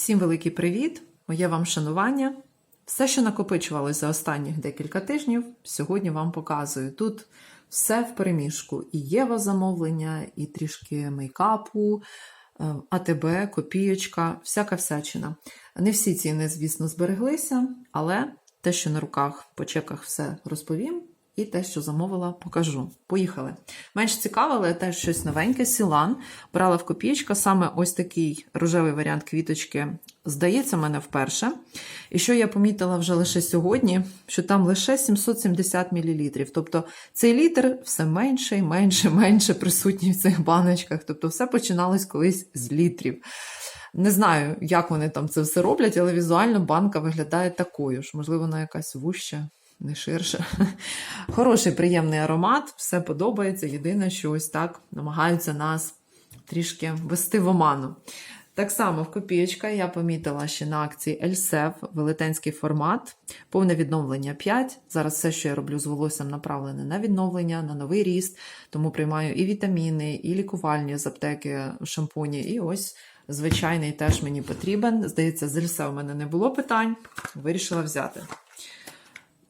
Всім великий привіт! Моє вам шанування. Все, що накопичувалось за останніх декілька тижнів, сьогодні вам показую. Тут все в переміжку. І Єва замовлення, і трішки мейкапу, е, АТБ, копієчка, всяка всячина. Не всі ціни, звісно, збереглися, але те, що на руках по чеках все розповім, і те, що замовила, покажу. Поїхали. Менш цікаве, але теж щось новеньке. Сілан брала в копієчка саме ось такий рожевий варіант квіточки. Здається, мене вперше. І що я помітила вже лише сьогодні, що там лише 770 мл. Тобто цей літр все менше і менше, менше присутній в цих баночках. Тобто, все починалось колись з літрів. Не знаю, як вони там це все роблять, але візуально банка виглядає такою ж. Можливо, вона якась вуща, не ширша. Хороший, приємний аромат, все подобається. Єдине, що ось так намагаються нас трішки вести в оману. Так само в копієчка я помітила ще на акції Ельсев, велетенський формат, повне відновлення 5. Зараз все, що я роблю з волоссям, направлене на відновлення, на новий ріст, тому приймаю і вітаміни, і лікувальні з аптеки шампуні, і ось звичайний теж мені потрібен. Здається, з Ельсев у мене не було питань, вирішила взяти.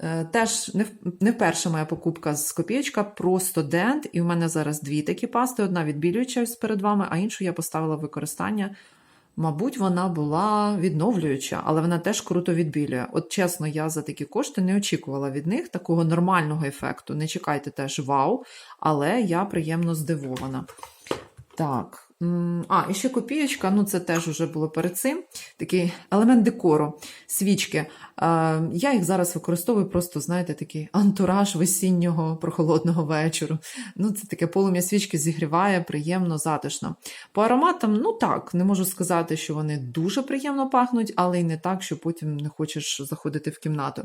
Е, Теж не, вперше моя покупка з копієчка, просто дент. І в мене зараз дві такі пасти: одна відбілююча перед вами, а іншу я поставила в використання. Мабуть, вона була відновлююча, але вона теж круто відбілює. От чесно, я за такі кошти не очікувала від них такого нормального ефекту. Не чекайте теж вау, але я приємно здивована. Так. А, і ще копієчка, ну це теж вже було перед цим. Такий елемент декору, свічки. Я їх зараз використовую просто, знаєте, такий антураж весіннього прохолодного вечору. Ну, це таке полум'я свічки зігріває, приємно, затишно. По ароматам, ну так, не можу сказати, що вони дуже приємно пахнуть, але й не так, що потім не хочеш заходити в кімнату.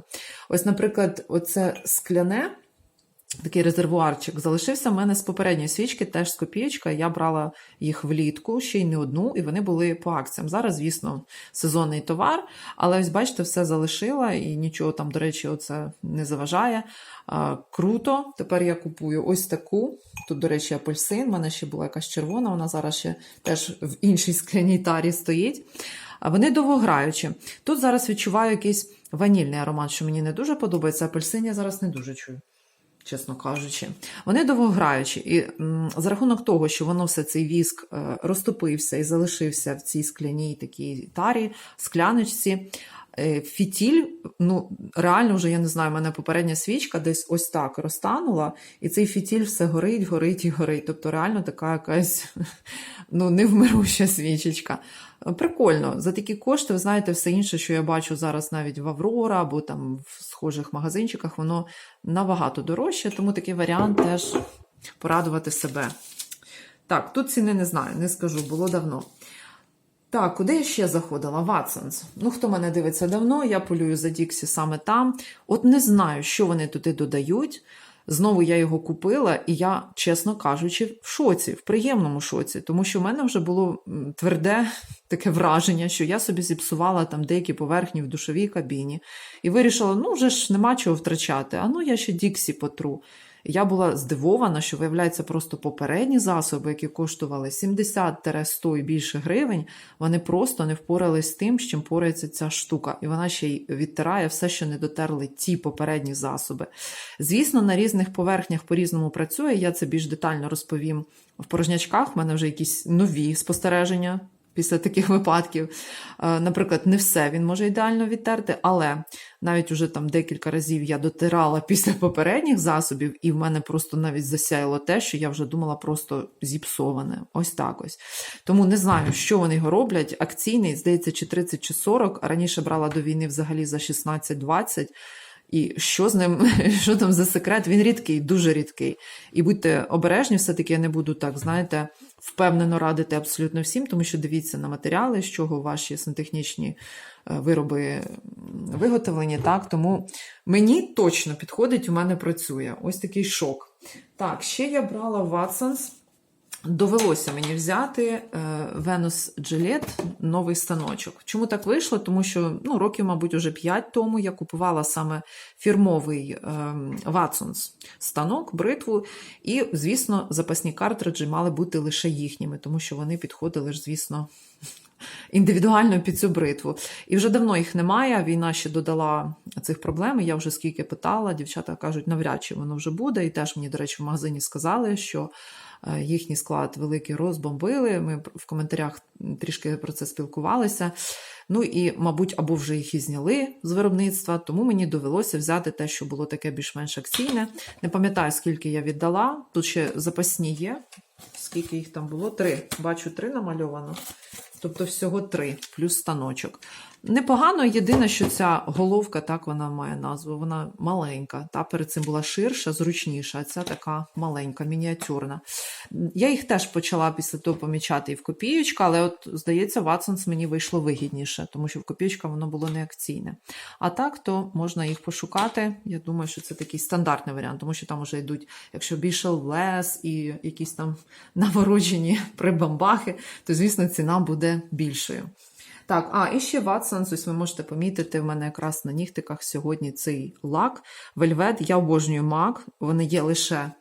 Ось, наприклад, оце скляне. Такий резервуарчик залишився в мене з попередньої свічки, теж з копієчка. Я брала їх влітку, ще й не одну, і вони були по акціям. Зараз, звісно, сезонний товар, але ось бачите, все залишила і нічого там, до речі, оце не заважає. А, круто. Тепер я купую ось таку. Тут, до речі, апельсин. У мене ще була якась червона, вона зараз ще теж в іншій скляній тарі стоїть. А Вони довгограючі. Тут зараз відчуваю якийсь ванільний аромат, що мені не дуже подобається. Апельсин я зараз не дуже чую чесно кажучи. Вони довгограючі. І за рахунок того, що воно все цей віск е, розтопився і залишився в цій скляній такій тарі, скляночці. Е, Фітіль, ну реально вже я не знаю, в мене попередня свічка десь ось так розтанула, і цей фітіль все горить, горить і горить. Тобто, реально така якась ну, невмируща свічечка. Прикольно, за такі кошти, ви знаєте, все інше, що я бачу зараз навіть в Аврора або там в схожих магазинчиках, воно набагато дорожче, тому такий варіант теж порадувати себе. Так, тут ціни не знаю, не скажу, було давно. Так, куди я ще заходила? Ватсонс. Ну, хто мене дивиться давно, я полюю за Діксі саме там. От не знаю, що вони туди додають. Знову я його купила, і я, чесно кажучи, в шоці, в приємному шоці, тому що в мене вже було тверде таке враження, що я собі зіпсувала там деякі поверхні в душовій кабіні і вирішила, ну вже ж нема чого втрачати. А ну я ще Діксі потру. Я була здивована, що виявляється просто попередні засоби, які коштували 70-100 і більше гривень, вони просто не впорались з тим, з чим порається ця штука. І вона ще й відтирає все, що не дотерли ті попередні засоби. Звісно, на різних поверхнях по-різному працює. Я це більш детально розповім в порожнячках. У мене вже якісь нові спостереження. Після таких випадків, Е, наприклад, не все він може ідеально відтерти, але навіть уже там декілька разів я дотирала після попередніх засобів, і в мене просто навіть засяяло те, що я вже думала просто зіпсоване. Ось так ось. Тому не знаю, що вони його роблять. Акційний, здається, чи 30, чи 40. а Раніше брала до війни взагалі за 16-20. І що з ним, що там за секрет? Він рідкий, дуже рідкий. І будьте обережні, все-таки я не буду так, знаєте, впевнено радити абсолютно всім, тому що дивіться на матеріали, з чого ваші сантехнічні е, вироби виготовлені. Так, тому мені точно підходить, у мене працює. Ось такий шок. Так, ще я брала Watsons. Довелося мені взяти е, Venus Gillette новий станочок. Чому так вийшло? Тому що ну, років, мабуть, уже 5 тому я купувала саме фірмовий е, Watsons станок, бритву, і, звісно, запасні картриджі мали бути лише їхніми, тому що вони підходили ж, звісно, індивідуально під цю бритву. І вже давно їх немає. Війна ще додала цих проблем. і Я вже скільки питала, дівчата кажуть, навряд чи воно вже буде. І теж мені, до речі, в магазині сказали, що е, їхній склад великий розбомбили. Ми в коментарях трішки про це спілкувалися. Ну і, мабуть, або вже їх і зняли з виробництва, тому мені довелося взяти те, що було таке більш-менш акційне. Не пам'ятаю, скільки я віддала. Тут ще запасні є. Скільки їх там було? Три. Бачу, три намальовано. Тобто всього три, плюс станочок. Непогано, єдине, що ця головка, так вона має назву, вона маленька. Та перед цим була ширша, зручніша, ця така маленька, мініатюрна. Я їх теж почала після того помічати і в копієчка, але от, здається, Watsons мені вийшло вигідніше, тому що в копієчка воно було не акційне. А так, то можна їх пошукати. Я думаю, що це такий стандартний варіант, тому що там вже йдуть, якщо більше лес і якісь там навороджені прибамбахи, то, звісно, ціна буде більшою. Так, а і ще Watsons, ось ви можете помітити, в мене якраз на нігтиках сьогодні цей лак. Вельвет, я обожнюю мак, вони є лише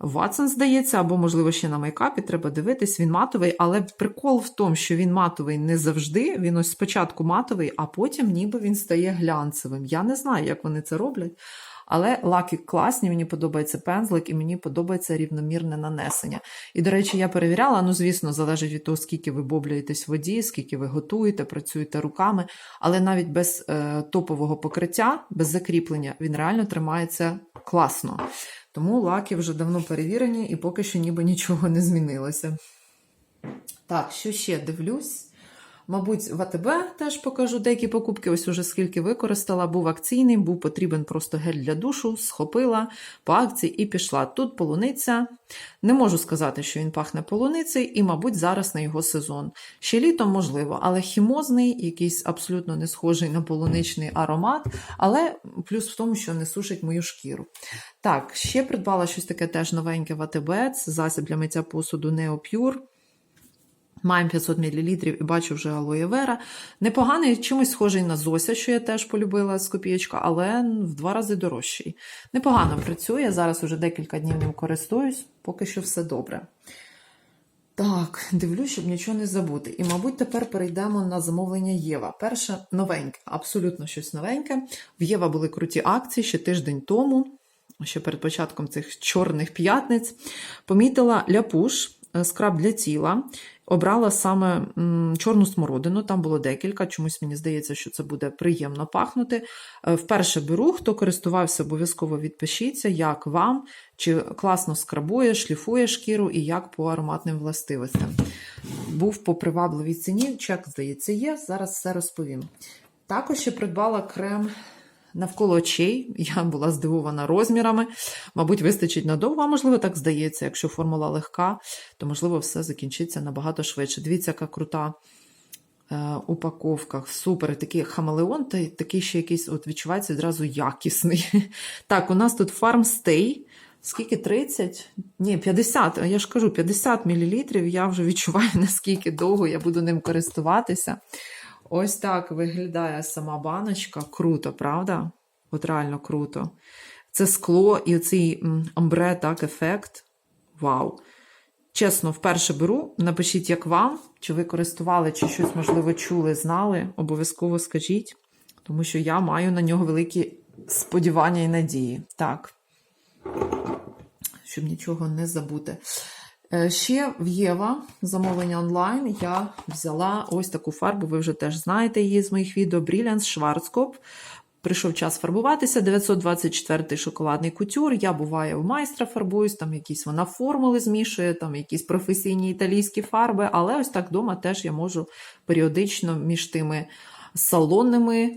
Watsons, здається, або, можливо, ще на мейкапі, треба дивитись, він матовий, але прикол в тому, що він матовий не завжди, він ось спочатку матовий, а потім ніби він стає глянцевим. Я не знаю, як вони це роблять. Але лаки класні, мені подобається пензлик і мені подобається рівномірне нанесення. І, до речі, я перевіряла, ну, звісно, залежить від того, скільки ви боблюєтесь в воді, скільки ви готуєте, працюєте руками. Але навіть без е, топового покриття, без закріплення, він реально тримається класно. Тому лаки вже давно перевірені і поки що ніби нічого не змінилося. Так, що ще дивлюсь? Мабуть, в АТБ теж покажу деякі покупки. Ось уже скільки використала. Був акційний, був потрібен просто гель для душу, схопила по акції і пішла. Тут полуниця. Не можу сказати, що він пахне полуницею, і, мабуть, зараз на його сезон. Ще літом можливо, але хімозний, якийсь абсолютно не схожий на полуничний аромат, але плюс в тому, що не сушить мою шкіру. Так, ще придбала щось таке теж новеньке в АТБ. Це засіб для миття посуду Neopure. Маємо 500 мл і бачу вже алоє вера. Непоганий, чимось схожий на Зося, що я теж полюбила з копієчка, але в два рази дорожчий. Непогано працює. Зараз уже декілька днів ним користуюсь, поки що все добре. Так, дивлюсь, щоб нічого не забути. І, мабуть, тепер перейдемо на замовлення Єва. Перше новеньке, абсолютно щось новеньке. В Єва були круті акції ще тиждень тому, ще перед початком цих чорних п'ятниць. Помітила ляпуш, скраб для тіла. Обрала саме чорну смородину, там було декілька. Чомусь мені здається, що це буде приємно пахнути. Е, Вперше беру, хто користувався, обов'язково відпишіться, як вам, чи класно скрабує, шліфує шкіру і як по ароматним властивостям. Був по привабливій ціні, чек, здається, є. Зараз все розповім. Також ще придбала крем навколо очей. Я була здивована розмірами. Мабуть, вистачить надовго, а можливо, так здається. Якщо формула легка, то можливо все закінчиться набагато швидше. Дивіться, яка крута е, упаковка. Супер. Такий хамелеон, та такий ще якийсь от відчувається одразу якісний. Так, у нас тут Stay. Скільки 30? Ні, 50. Я ж кажу, 50 мл. Я вже відчуваю, наскільки довго я буду ним користуватися. Ось так виглядає сама баночка. Круто, правда? От реально круто. Це скло і оцей амбре, так, ефект. Вау! Чесно, вперше беру. Напишіть, як вам, чи ви користували, чи щось, можливо, чули, знали. Обов'язково скажіть, тому що я маю на нього великі сподівання і надії. Так. Щоб нічого не забути. Е, Ще в Єва замовлення онлайн я взяла ось таку фарбу, ви вже теж знаєте її з моїх відео Brilliance Schwarzkopf. Прийшов час фарбуватися. 924 шоколадний кутюр. Я буваю в майстра фарбуюсь, там якісь вона формули змішує, там якісь професійні італійські фарби, але ось так вдома теж я можу періодично між тими салонними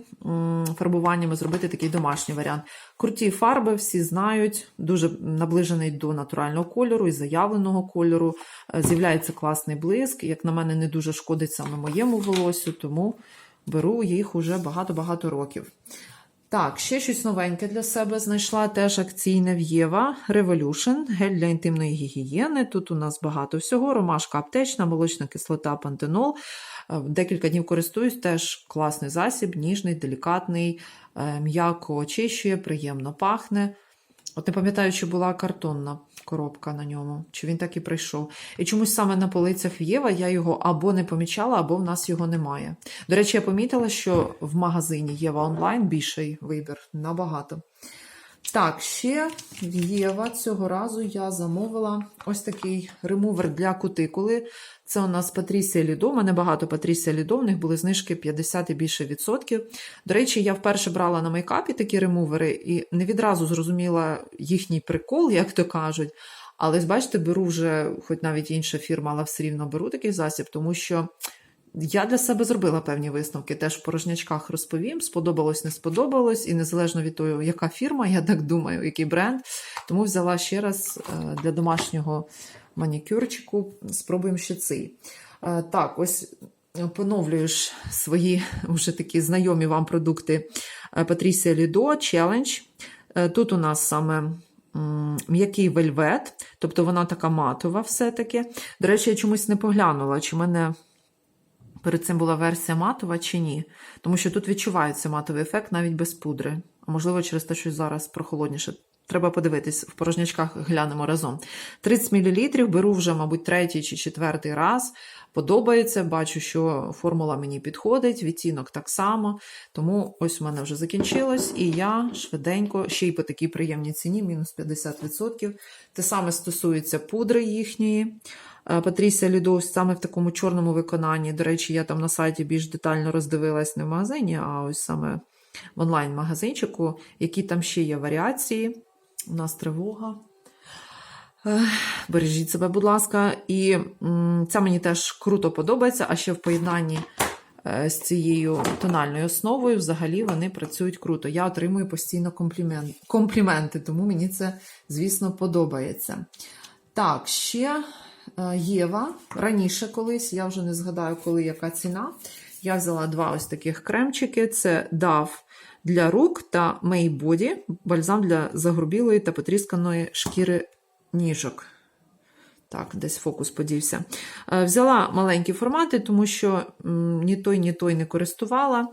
фарбуваннями зробити такий домашній варіант. Круті фарби, всі знають, дуже наближений до натурального кольору і заявленого кольору. Е, З'являється класний блиск. Як на мене, не дуже шкодить саме моєму волосю, тому беру їх уже багато-багато років. Так, ще щось новеньке для себе знайшла теж акційне в Єва Revolution, гель для інтимної гігієни. Тут у нас багато всього: ромашка аптечна, молочна кислота, пантенол. Е, Декілька днів користуюсь, теж класний засіб, ніжний, делікатний, е, м'яко очищує, приємно пахне. От не пам'ятаю, чи була картонна коробка на ньому, чи він так і прийшов. І чомусь саме на полицях Єва я його або не помічала, або в нас його немає. До речі, я помітила, що в магазині Єва онлайн більший вибір набагато. Так, ще в Єва цього разу я замовила ось такий ремувер для кутикули. Це у нас Патрісія Лідо. У мене багато Патрісія Лідо, в них були знижки 50 і більше відсотків. До речі, я вперше брала на мейкапі такі ремувери і не відразу зрозуміла їхній прикол, як то кажуть. Але бачите, беру вже, хоч навіть інша фірма, але все рівно беру такий засіб, тому що я для себе зробила певні висновки. Теж в порожнячках розповім. Сподобалось, не сподобалось, і незалежно від того, яка фірма, я так думаю, який бренд. Тому взяла ще раз е, для домашнього манікюрчику. Спробуємо ще цей. Е, Так, ось поновлюю свої вже такі знайомі вам продукти Patricia Lido Challenge. Е, Тут у нас саме м'який вельвет, тобто вона така матова все-таки. До речі, я чомусь не поглянула, чи в мене перед цим була версія матова чи ні. Тому що тут відчувається матовий ефект навіть без пудри. А можливо, через те, що зараз прохолодніше. Треба подивитись, в порожнячках глянемо разом. 30 мл беру вже, мабуть, третій чи четвертий раз. Подобається, бачу, що формула мені підходить, відтінок так само. Тому ось у мене вже закінчилось, і я швиденько, ще й по такій приємній ціні, мінус 50%. Те саме стосується пудри їхньої. Патрісія Лідос саме в такому чорному виконанні. До речі, я там на сайті більш детально роздивилась не в магазині, а ось саме в онлайн-магазинчику, які там ще є варіації. У нас тривога. Бережіть себе, будь ласка. І це мені теж круто подобається, а ще в поєднанні е, з цією тональною основою взагалі вони працюють круто. Я отримую постійно комплімент, компліменти, тому мені це, звісно, подобається. Так, ще Єва. Раніше колись, я вже не згадаю, коли яка ціна. Я взяла два ось таких кремчики: це DAV для рук та May Body, бальзам для загрубілої та потрісканої шкіри ніжок. Так, десь фокус подівся. Е, Взяла маленькі формати, тому що ні той, ні той не користувала.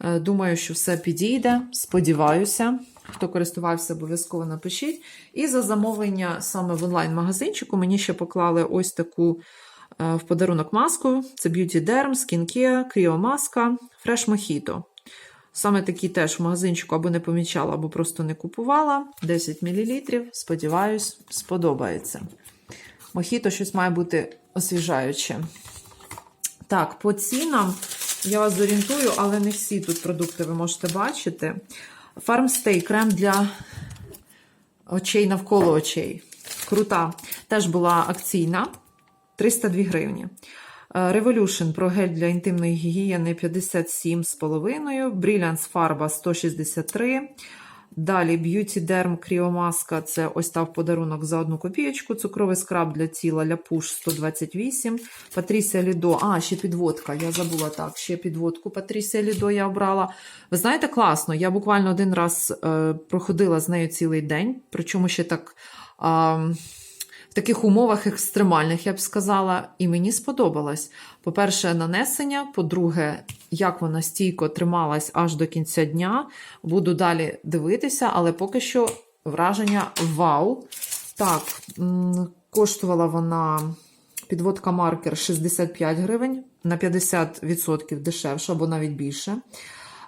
Е, Думаю, що все підійде. Сподіваюся. Хто користувався, обов'язково напишіть. І за замовлення саме в онлайн-магазинчику мені ще поклали ось таку е, в подарунок маску. Це Beauty Derm, Skincare, Кріомаска, Fresh Mojito. Саме такі теж в магазинчику або не помічала, або просто не купувала. 10 мл. Сподіваюсь, сподобається. Мохіто щось має бути освіжаюче. Так, по цінам я вас зорієнтую, але не всі тут продукти ви можете бачити. Farmstay крем для очей навколо очей. Крута. Теж була акційна 302 гривні. Е, Revolution про гель для інтимної гігієни 57,5. Brilliance фарба 163. Далі Beauty Derm Кріомаска це ось та подарунок за одну копієчку. Цукровий скраб для тіла Ляпуш 128. Патрісія Лідо. А, ще підводка. Я забула так. Ще підводку Патрісія Лідо я обрала. Ви знаєте, класно. Я буквально один раз е, проходила з нею цілий день, причому ще так. Е, таких умовах екстремальних, я б сказала, і мені сподобалось. По-перше, нанесення, по-друге, як вона стійко трималась аж до кінця дня. Буду далі дивитися, але поки що враження вау. Так, коштувала вона підводка маркер 65 гривень, на 50% дешевше або навіть більше.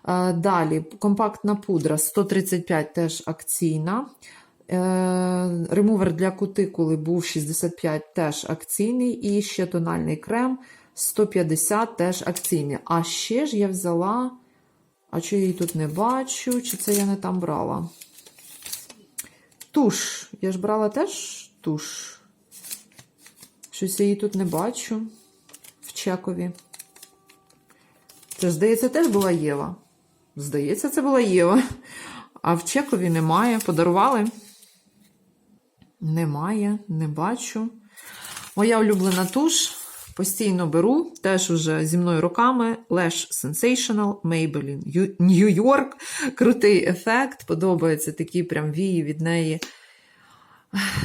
Е, Далі компактна пудра 135 теж акційна. Е, Ремувер для кутикули був 65 теж акційний. І ще тональний крем 150 теж акційний. А ще ж я взяла. А чи я її тут не бачу, чи це я не там брала? Туш. Я ж брала теж туш. Щось я її тут не бачу в чекові. Це, здається, теж була Єва. Здається, це була Єва. А в чекові немає. Подарували? Немає, не бачу. Моя улюблена туш. Постійно беру, теж уже зі мною роками. Lash Sensational, Maybelline, New York. Крутий ефект. Подобається такі прям вії від неї.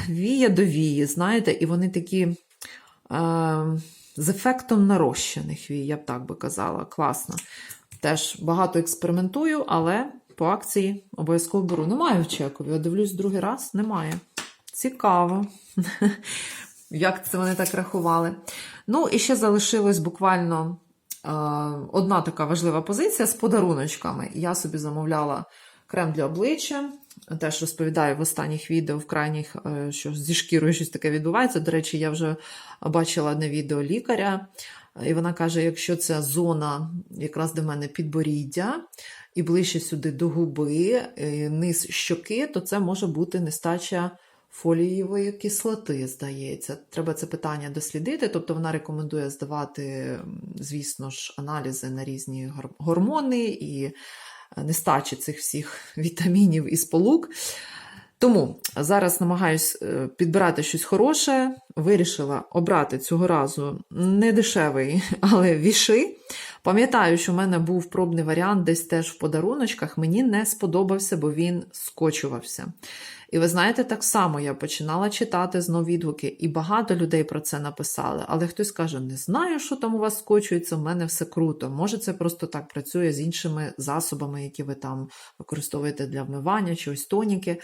Вія до вії, знаєте, і вони такі е, з ефектом нарощених вій, я б так би казала. Класно. Теж багато експериментую, але по акції обов'язково беру. Немає в чекові, я дивлюсь другий раз, немає. Цікаво. Як це вони так рахували? Ну, і ще залишилось буквально е, одна така важлива позиція з подаруночками. Я собі замовляла крем для обличчя. Теж розповідаю в останніх відео, в крайніх, е, що зі шкірою щось таке відбувається. До речі, я вже бачила одне відео лікаря, і вона каже: якщо ця зона якраз до мене підборіддя і ближче сюди до губи, е, низ щоки, то це може бути нестача фолієвої кислоти, здається. Треба це питання дослідити. Тобто вона рекомендує здавати, звісно ж, аналізи на різні гормони і е, нестачі цих всіх вітамінів і сполук. Тому зараз намагаюсь е, підбирати щось хороше. Вирішила обрати цього разу не дешевий, але віши. Пам'ятаю, що в мене був пробний варіант десь теж в подаруночках. Мені не сподобався, бо він скочувався. І ви знаєте, так само я починала читати знов відгуки, і багато людей про це написали. Але хтось каже: не знаю, що там у вас скочується, в мене все круто. Може, це просто так працює з іншими засобами, які ви там використовуєте для вмивання чи ось тоніки.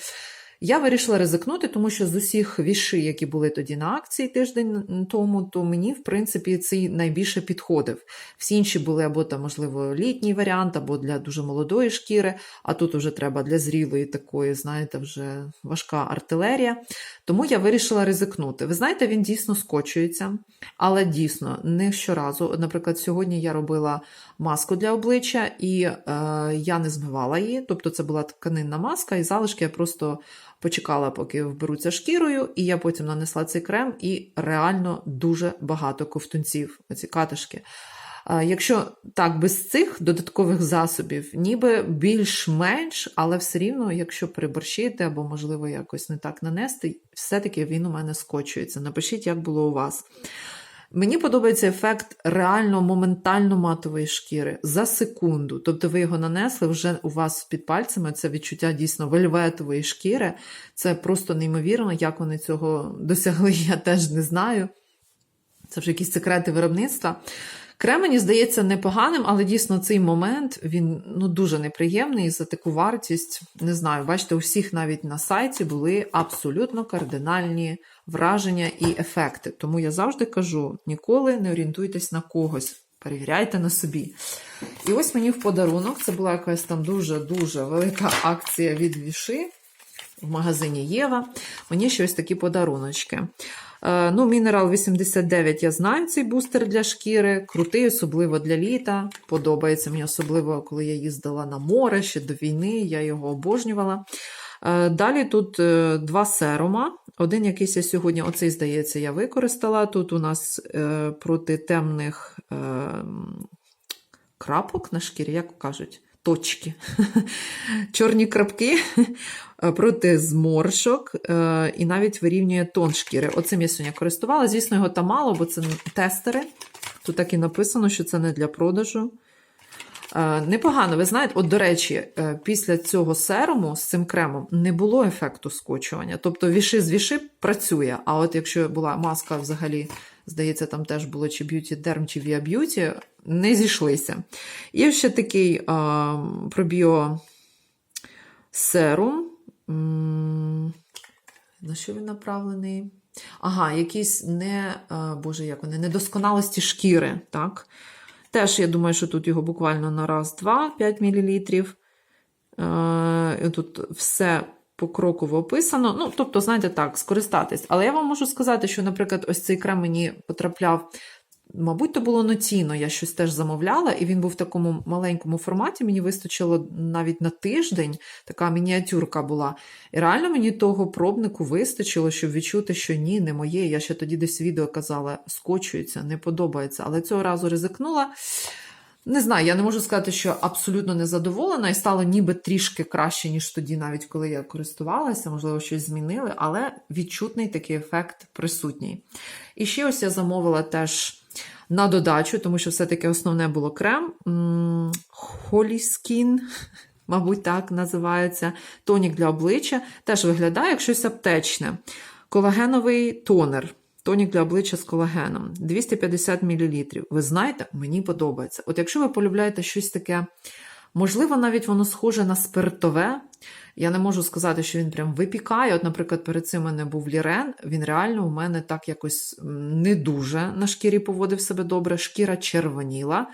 Я вирішила ризикнути, тому що з усіх віши, які були тоді на акції тиждень тому, то мені, в принципі, цей найбільше підходив. Всі інші були або там, можливо, літній варіант, або для дуже молодої шкіри, а тут вже треба для зрілої такої, знаєте, вже важка артилерія. Тому я вирішила ризикнути. Ви знаєте, він дійсно скочується, але дійсно не щоразу. Наприклад, сьогодні я робила маску для обличчя, і е, я не змивала її, тобто це була тканинна маска, і залишки я просто почекала, поки вберуться шкірою, і я потім нанесла цей крем, і реально дуже багато ковтунців, оці катишки. Якщо так, без цих додаткових засобів, ніби більш-менш, але все рівно, якщо переборщити або, можливо, якось не так нанести, все-таки він у мене скочується. Напишіть, як було у вас. Мені подобається ефект реально моментально матової шкіри за секунду. Тобто ви його нанесли, вже у вас під пальцями це відчуття дійсно вельветової шкіри. Це просто неймовірно, як вони цього досягли, я теж не знаю. Це вже якісь секрети виробництва. Крем, мені здається, непоганим, але дійсно цей момент він ну, дуже неприємний за таку вартість. Не знаю, бачите, у всіх навіть на сайті були абсолютно кардинальні враження і ефекти. Тому я завжди кажу: ніколи не орієнтуйтесь на когось, перевіряйте на собі. І ось мені в подарунок це була якась там дуже-дуже велика акція від Віши в магазині Єва. Мені ще ось такі подаруночки. Е, Ну, Мінерал 89, я знаю цей бустер для шкіри. Крутий, особливо для літа. Подобається мені, особливо, коли я їздила на море ще до війни, я його обожнювала. Е, Далі тут е, два серума. Один якийсь я сьогодні, оцей, здається, я використала. Тут у нас е, проти темних е, крапок на шкірі, як кажуть, точки. Чорні крапки проти зморшок е, і навіть вирівнює тон шкіри. Оцим я сьогодні користувала. Звісно, його там мало, бо це тестери. Тут так і написано, що це не для продажу. Е, Непогано, ви знаєте, от, до речі, е, після цього серуму з цим кремом не було ефекту скочування. Тобто віши з віши працює. А от якщо була маска взагалі, здається, там теж було чи Beauty Derm, чи Via Beauty, не зійшлися. Є ще такий а, пробіо серум. На що він направлений? Ага, якісь не, а, боже, як вони, недосконалості шкіри, так? Теж, я думаю, що тут його буквально на раз-два, 5 мл. Тут все покроково описано. Ну, тобто, знаєте, так, скористатись. Але я вам можу сказати, що, наприклад, ось цей крем мені потрапляв. Мабуть, то було ноційно, я щось теж замовляла, і він був в такому маленькому форматі. Мені вистачило навіть на тиждень, така мініатюрка була. І реально мені того пробнику вистачило, щоб відчути, що ні, не моє. Я ще тоді десь відео казала, скочується, не подобається. Але цього разу ризикнула. Не знаю, я не можу сказати, що абсолютно не задоволена, і стало ніби трішки краще, ніж тоді, навіть коли я користувалася, можливо, щось змінили, але відчутний такий ефект присутній. І ще ось я замовила теж на додачу, тому що все-таки основне було крем. Холіскін. Мабуть, так називається. Тонік для обличчя. Теж виглядає як щось аптечне. Колагеновий тонер. Тонік для обличчя з колагеном 250 мл. Ви знаєте, мені подобається. От якщо ви полюбляєте щось таке Можливо, навіть воно схоже на спиртове. Я не можу сказати, що він прям випікає. От, наприклад, перед цим у мене був лірен. Він реально у мене так якось не дуже на шкірі поводив себе добре. Шкіра червоніла,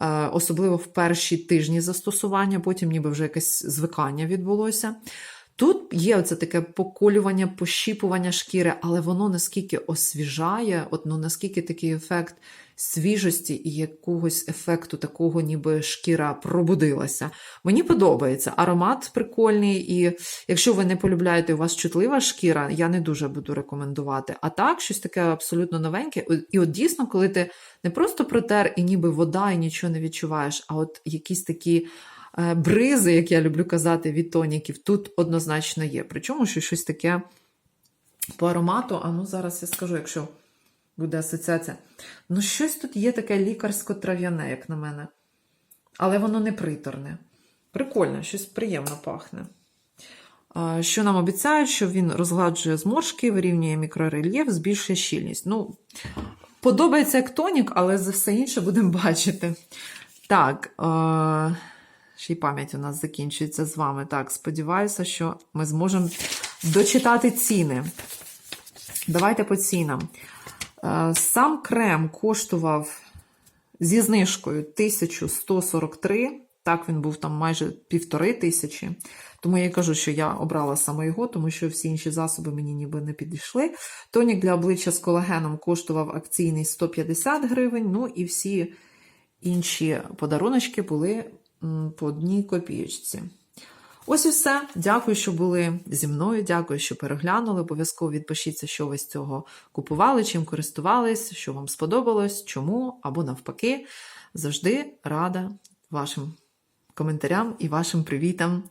е, особливо в перші тижні застосування, потім ніби вже якесь звикання відбулося. Тут є оце таке поколювання, пощіпування шкіри, але воно наскільки освіжає, от, ну, наскільки такий ефект свіжості і якогось ефекту такого, ніби шкіра пробудилася. Мені подобається. Аромат прикольний, і якщо ви не полюбляєте, у вас чутлива шкіра, я не дуже буду рекомендувати. А так, щось таке абсолютно новеньке. І от дійсно, коли ти не просто протер і ніби вода, і нічого не відчуваєш, а от якісь такі. е, Бризи, як я люблю казати, від тоніків, тут однозначно є. Причому що щось таке по аромату, а ну зараз я скажу, якщо буде асоціація. Ну, щось тут є таке лікарсько-трав'яне, як на мене. Але воно не приторне. Прикольно, щось приємно пахне. Що нам обіцяють, що він розгладжує зморшки, вирівнює мікрорельєф, збільшує щільність. Ну, подобається як тонік, але за все інше будемо бачити. Так, е- ще й пам'ять у нас закінчується з вами. Так, сподіваюся, що ми зможемо дочитати ціни. Давайте по цінам. Е, Сам крем коштував зі знижкою 1143. Так, він був там майже півтори тисячі. Тому я кажу, що я обрала саме його, тому що всі інші засоби мені ніби не підійшли. Тонік для обличчя з колагеном коштував акційний 150 гривень. Ну і всі інші подаруночки були по одній копієчці. Ось і все. Дякую, що були зі мною. Дякую, що переглянули. Обов'язково відпишіться, що ви з цього купували, чим користувались, що вам сподобалось, чому або навпаки. Завжди рада вашим коментарям і вашим привітам,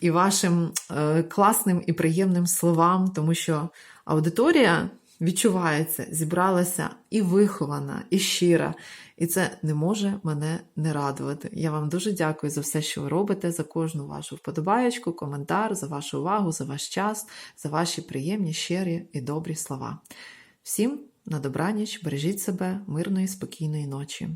і вашим е, класним і приємним словам, тому що аудиторія відчувається, зібралася і вихована, і щира. І це не може мене не радувати. Я вам дуже дякую за все, що ви робите, за кожну вашу вподобаєчку, коментар, за вашу увагу, за ваш час, за ваші приємні, щирі і добрі слова. Всім на добраніч, бережіть себе, мирної, спокійної ночі.